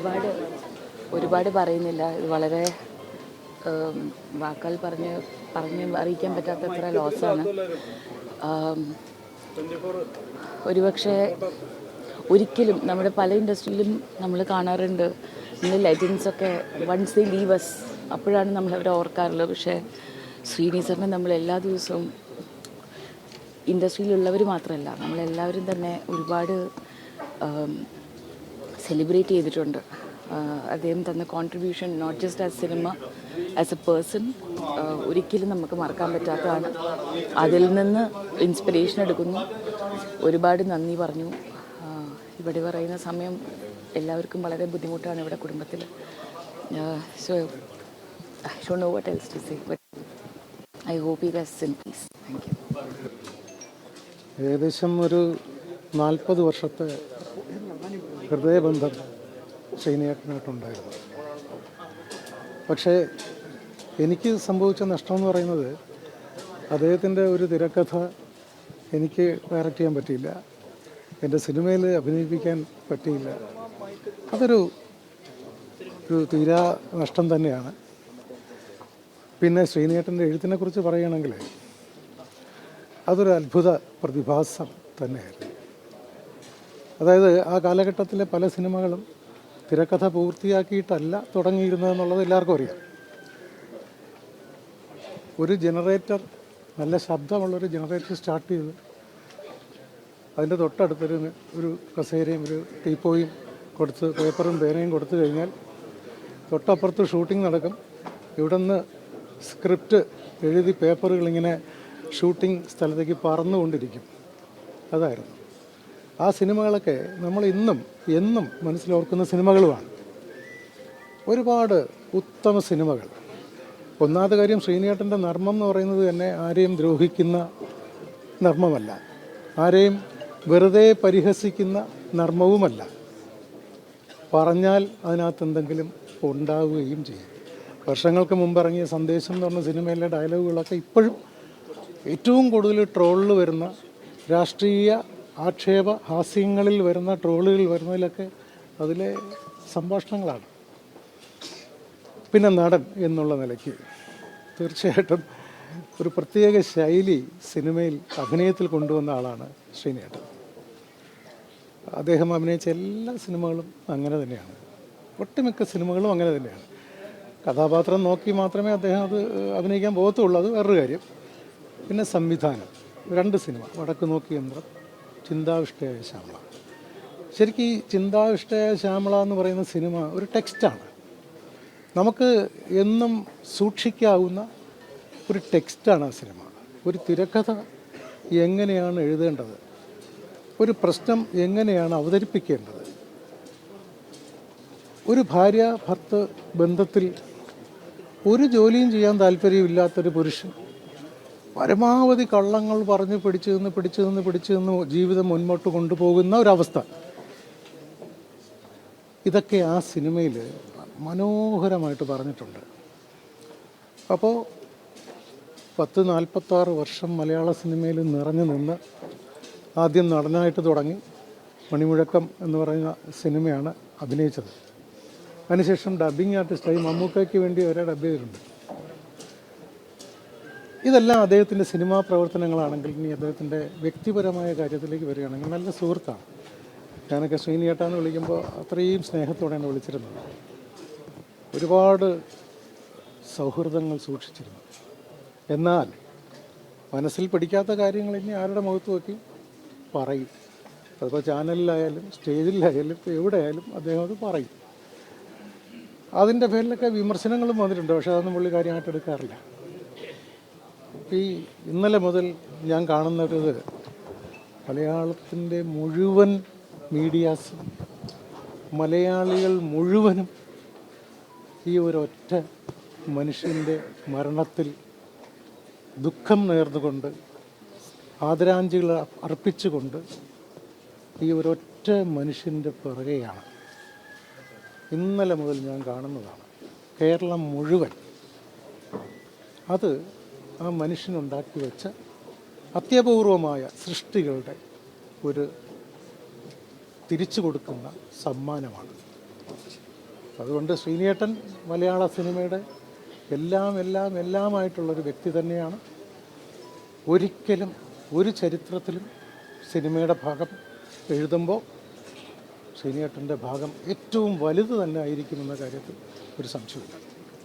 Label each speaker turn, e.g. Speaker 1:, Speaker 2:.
Speaker 1: ഒരുപാട് ഒരുപാട് പറയുന്നില്ല. വളരെ വാക്കാൽ പറഞ്ഞ് പറഞ്ഞ് അറിയിക്കാൻ പറ്റാത്തത്ര ലോസാണ് ഒരുപക്ഷെ ഒരിക്കലും നമ്മുടെ പല ഇൻഡസ്ട്രിയിലും നമ്മൾ കാണാറുണ്ട്. നമ്മൾ ലെജൻസൊക്കെ വൺസ് ദി ലീവസ് അപ്പോഴാണ് നമ്മളവരെ ഓർക്കാറുള്ളത്. പക്ഷേ ശ്രീനി സാറിനെ നമ്മൾ എല്ലാ ദിവസവും ഇൻഡസ്ട്രിയിലുള്ളവർ മാത്രമല്ല നമ്മളെല്ലാവരും തന്നെ ഒരുപാട് സെലിബ്രേറ്റ് ചെയ്തിട്ടുണ്ട്. അദ്ദേഹം തന്ന contribution not just as cinema as a person ഒരിക്കലും നമുക്ക് മറക്കാൻ പറ്റാത്തതാണ്. അതിൽ നിന്ന് ഇൻസ്പിറേഷൻ എടുക്കുന്നു. ഒരുപാട് നന്ദി പറഞ്ഞു. ഇവിടെ പറയുന്ന സമയം എല്ലാവർക്കും വളരെ ബുദ്ധിമുട്ടാണ് ഇവിടെ കുടുംബത്തിൽ. So I don't know what else to say but I hope you guess in peace thank you
Speaker 2: ഏകദേശം ഒരു നാൽപ്പത് വർഷത്തെ ഹൃദയബന്ധം ഷൈനിയേട്ടനായിട്ടുണ്ടായിരുന്നു പക്ഷേ എനിക്ക് സംഭവിച്ച നഷ്ടം എന്ന് പറയുന്നത് അദ്ദേഹത്തിന്റെ ഒരു തിരക്കഥ എനിക്ക് ഡയറക്റ്റ് ചെയ്യാൻ പറ്റിയില്ല. എന്റെ സിനിമയിൽ അഭിനയിപ്പിക്കാൻ പറ്റിയില്ല. അതൊരു ഒരു തീരാ നഷ്ടം തന്നെയാണ്. പിന്നെ ശ്രീനേട്ടന്റെ എഴുത്തിനെക്കുറിച്ച് പറയുകയാണെങ്കിൽ അതൊരു അത്ഭുത പ്രതിഭാസം തന്നെയായിരുന്നു. അതായത് ആ കാലഘട്ടത്തിലെ പല സിനിമകളും തിരക്കഥ പൂർത്തിയാക്കിയിട്ടല്ല തുടങ്ങിയിരുന്നതെന്നുള്ളത് എല്ലാവർക്കും അറിയാം. ഒരു ജനറേറ്റർ നല്ല ശബ്ദമുള്ളൊരു ജനറേറ്റർ സ്റ്റാർട്ട് ചെയ്ത് അതിന്റെ തൊട്ടടുത്തൊരു ഒരു കസേരയും ഒരു ടീപ്പോയും കൊടുത്ത് പേപ്പറും പേനയും കൊടുത്തു കഴിഞ്ഞാൽ തൊട്ടപ്പുറത്ത് ഷൂട്ടിംഗ് നടക്കും. ഇവിടുന്ന് സ്ക്രിപ്റ്റ് എഴുതി പേപ്പറുകൾ ഇങ്ങനെ ഷൂട്ടിംഗ് സ്ഥലത്തേക്ക് പറന്നുകൊണ്ടിരിക്കും. അതായിരുന്നു. ആ സിനിമകളൊക്കെ നമ്മൾ ഇന്നും എന്നും മനസ്സിലോർക്കുന്ന സിനിമകളുമാണ്. ഒരുപാട് ഉത്തമ സിനിമകൾ. ഒന്നാമത്തെ കാര്യം ശ്രീനിയേട്ടന്റെ നർമ്മം എന്ന് പറയുന്നത് തന്നെ ആരെയും ദ്രോഹിക്കുന്ന നർമ്മമല്ല. ആരെയും വെറുതെ പരിഹസിക്കുന്ന നർമ്മവുമല്ല. പറഞ്ഞാൽ അതിനകത്ത് എന്തെങ്കിലും ഉണ്ടാവുകയും ചെയ്യും. വർഷങ്ങൾക്ക് മുമ്പ് ഇറങ്ങിയ സന്ദേശം എന്ന് പറഞ്ഞ സിനിമയിലെ ഡയലോഗുകളൊക്കെ ഇപ്പോഴും ഏറ്റവും കൂടുതൽ ട്രോളിൽ വരുന്ന രാഷ്ട്രീയ ആക്ഷേപ ഹാസ്യങ്ങളിൽ വരുന്ന ട്രോളുകളിൽ വരുന്നതിലൊക്കെ അതിലെ സംഭാഷണങ്ങളാണ്. പിന്നെ നടൻ എന്നുള്ള നിലയ്ക്ക് തീർച്ചയായിട്ടും ഒരു പ്രത്യേക ശൈലി സിനിമയിൽ അഭിനയത്തിൽ കൊണ്ടുവന്ന ആളാണ് ശ്രീനേട്ടൻ. അദ്ദേഹം അഭിനയിച്ച എല്ലാ സിനിമകളും അങ്ങനെ തന്നെയാണ്. ഒട്ടുമിക്ക സിനിമകളും അങ്ങനെ തന്നെയാണ്. കഥാപാത്രം നോക്കി മാത്രമേ അദ്ദേഹം അത് അഭിനയിക്കാൻ പോകത്തുള്ളൂ. അത് വേറൊരു കാര്യം. പിന്നെ സംവിധാനം. രണ്ട് സിനിമ. വടക്ക് നോക്കി യന്ത്രം. ചിന്താവിഷ്ടയായ ശ്യാമള. ശരിക്കും ഈ ചിന്താവിഷ്ടയായ ശ്യാമള എന്ന് പറയുന്ന സിനിമ ഒരു ടെക്സ്റ്റാണ്. നമുക്ക് എന്നും സൂക്ഷിക്കാവുന്ന ഒരു ടെക്സ്റ്റാണ് ആ സിനിമ. ഒരു തിരക്കഥ എങ്ങനെയാണ് എഴുതേണ്ടത്? ഒരു പ്രശ്നം എങ്ങനെയാണ് അവതരിപ്പിക്കേണ്ടത്? ഒരു ഭാര്യ ഭർത്ത് ബന്ധത്തിൽ ഒരു ജോലിയും ചെയ്യാൻ താല്പര്യമില്ലാത്തൊരു പുരുഷൻ പരമാവധി കള്ളങ്ങൾ പറഞ്ഞ് പിടിച്ചു നിന്ന് പിടിച്ചു നിന്ന് പിടിച്ചു നിന്ന് ജീവിതം മുന്നോട്ട് കൊണ്ടുപോകുന്ന ഒരവസ്ഥ. ഇതൊക്കെ ആ സിനിമയിൽ മനോഹരമായിട്ട് പറഞ്ഞിട്ടുണ്ട്. അപ്പോൾ പത്ത് നാൽപ്പത്താറ് വർഷം മലയാള സിനിമയിൽ നിറഞ്ഞു നിന്ന് ആദ്യം നടനായിട്ട് തുടങ്ങി മണിമുഴക്കം എന്ന് പറയുന്ന സിനിമയാണ് അഭിനയിച്ചത്. അതിനുശേഷം ഡബ്ബിംഗ് ആർട്ടിസ്റ്റായി മമ്മൂക്കയ്ക്ക് വേണ്ടി വരെ ഡബ് ചെയ്തിട്ടുണ്ട് ഇതെല്ലാം അദ്ദേഹത്തിന്റെ സിനിമാ പ്രവർത്തനങ്ങളാണെങ്കിൽ ഇനി അദ്ദേഹത്തിന്റെ വ്യക്തിപരമായ കാര്യത്തിലേക്ക് വരികയാണെങ്കിൽ നല്ല സുഹൃത്താണ്. ഞാനൊക്കെ ശ്രീനിയേട്ടാന്ന് വിളിക്കുമ്പോൾ അത്രയും സ്നേഹത്തോടെയാണ് വിളിച്ചിരുന്നത്. ഒരുപാട് സൗഹൃദങ്ങൾ സൂക്ഷിച്ചിരുന്നു. എന്നാൽ മനസ്സിൽ പിടിക്കാത്ത കാര്യങ്ങൾ ഇനി ആരുടെ മുഖത്ത് നോക്കി പറയും. അതിപ്പോൾ ചാനലിലായാലും സ്റ്റേജിലായാലും എവിടെയായാലും അദ്ദേഹം അത് പറയും. അതിന്റെ പേരിലൊക്കെ വിമർശനങ്ങളും വന്നിട്ടുണ്ട്. പക്ഷേ അതൊന്നും പുള്ളി കാര്യമായിട്ട് എടുക്കാറില്ല. ഈ ഇന്നലെ മുതൽ ഞാൻ കാണുന്നത് മലയാളത്തിന്റെ മുഴുവൻ മീഡിയാസും മലയാളികൾ മുഴുവനും ഈ ഒരൊറ്റ മനുഷ്യന്റെ മരണത്തിൽ ദുഃഖം നേർന്നുകൊണ്ട് ആദരാഞ്ജലികൾ അർപ്പിച്ചുകൊണ്ട് ഈ ഒരൊറ്റ മനുഷ്യന്റെ പിറകെയാണ്. ഇന്നലെ മുതൽ ഞാൻ കാണുന്നതാണ് കേരളം മുഴുവൻ. അത് ആ മനുഷ്യനുണ്ടാക്കി വെച്ച അത്യപൂർവമായ സൃഷ്ടികളുടെ ഒരു തിരിച്ചു കൊടുക്കുന്ന സമ്മാനമാണ്. അതുകൊണ്ട് ശ്രീനിയേട്ടൻ മലയാള സിനിമയുടെ എല്ലാം എല്ലാം എല്ലാമായിട്ടുള്ളൊരു വ്യക്തി തന്നെയാണ്. ഒരിക്കലും ഒരു ചരിത്രത്തിലും സിനിമയുടെ ഭാഗം എഴുതുമ്പോൾ ശ്രീനിയേട്ടന്റെ ഭാഗം ഏറ്റവും വലുത് തന്നെ ആയിരിക്കുമെന്ന കാര്യത്തിൽ ഒരു സംശയമില്ല